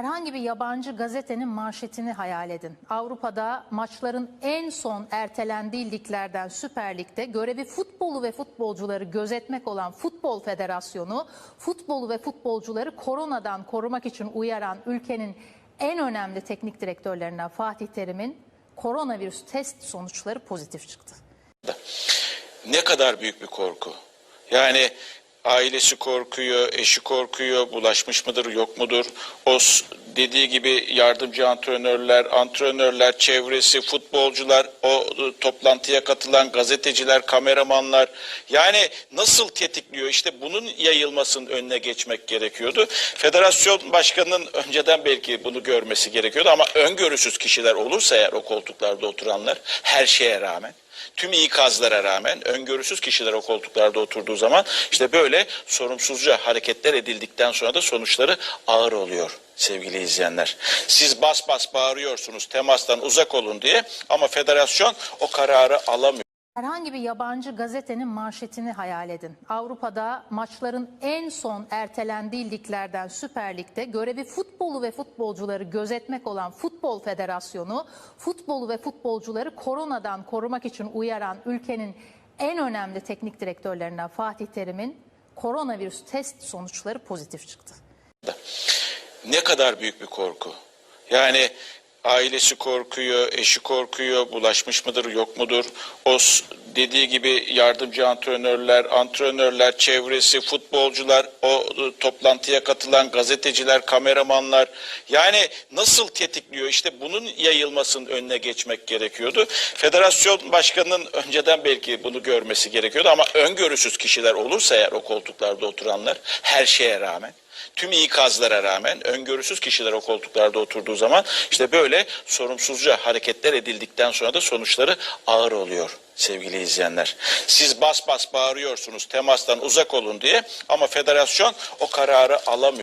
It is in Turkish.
Herhangi bir yabancı gazetenin manşetini hayal edin. Avrupa'da maçların en son ertelendiği liglerden Süper Lig'de görevi futbolu ve futbolcuları gözetmek olan Futbol Federasyonu, futbolu ve futbolcuları koronadan korumak için uyaran ülkenin en önemli teknik direktörlerinden Fatih Terim'in koronavirüs test sonuçları pozitif çıktı. Ne kadar büyük bir korku. Yani ailesi korkuyor, eşi korkuyor, bulaşmış mıdır, yok mudur? O dediği gibi yardımcı antrenörler, antrenörler, çevresi, futbolcular, o e, toplantıya katılan gazeteciler, kameramanlar. Yani nasıl tetikliyor? İşte bunun yayılmasının önüne geçmek gerekiyordu. Federasyon başkanının önceden belki bunu görmesi gerekiyordu ama öngörüsüz kişiler olursa eğer o koltuklarda oturanlar her şeye rağmen tüm ikazlara rağmen öngörüsüz kişiler o koltuklarda oturduğu zaman işte böyle sorumsuzca hareketler edildikten sonra da sonuçları ağır oluyor sevgili izleyenler. Siz bas bas bağırıyorsunuz temastan uzak olun diye ama federasyon o kararı alamıyor. Herhangi bir yabancı gazetenin manşetini hayal edin. Avrupa'da maçların en son ertelendiği liglerden Süper Lig'de görevi futbolu ve futbolcuları gözetmek olan Futbol Federasyonu, futbolu ve futbolcuları koronadan korumak için uyaran ülkenin en önemli teknik direktörlerinden Fatih Terim'in koronavirüs test sonuçları pozitif çıktı. Ne kadar büyük bir korku. Yani ailesi korkuyor, eşi korkuyor, bulaşmış mıdır, yok mudur? O dediği gibi yardımcı antrenörler, antrenörler, çevresi, futbolcular, o e, toplantıya katılan gazeteciler, kameramanlar. Yani nasıl tetikliyor? İşte bunun yayılmasının önüne geçmek gerekiyordu. Federasyon başkanının önceden belki bunu görmesi gerekiyordu ama öngörüsüz kişiler olursa eğer o koltuklarda oturanlar her şeye rağmen tüm ikazlara rağmen öngörüsüz kişiler o koltuklarda oturduğu zaman işte böyle sorumsuzca hareketler edildikten sonra da sonuçları ağır oluyor sevgili izleyenler. Siz bas bas bağırıyorsunuz temastan uzak olun diye ama federasyon o kararı alamıyor.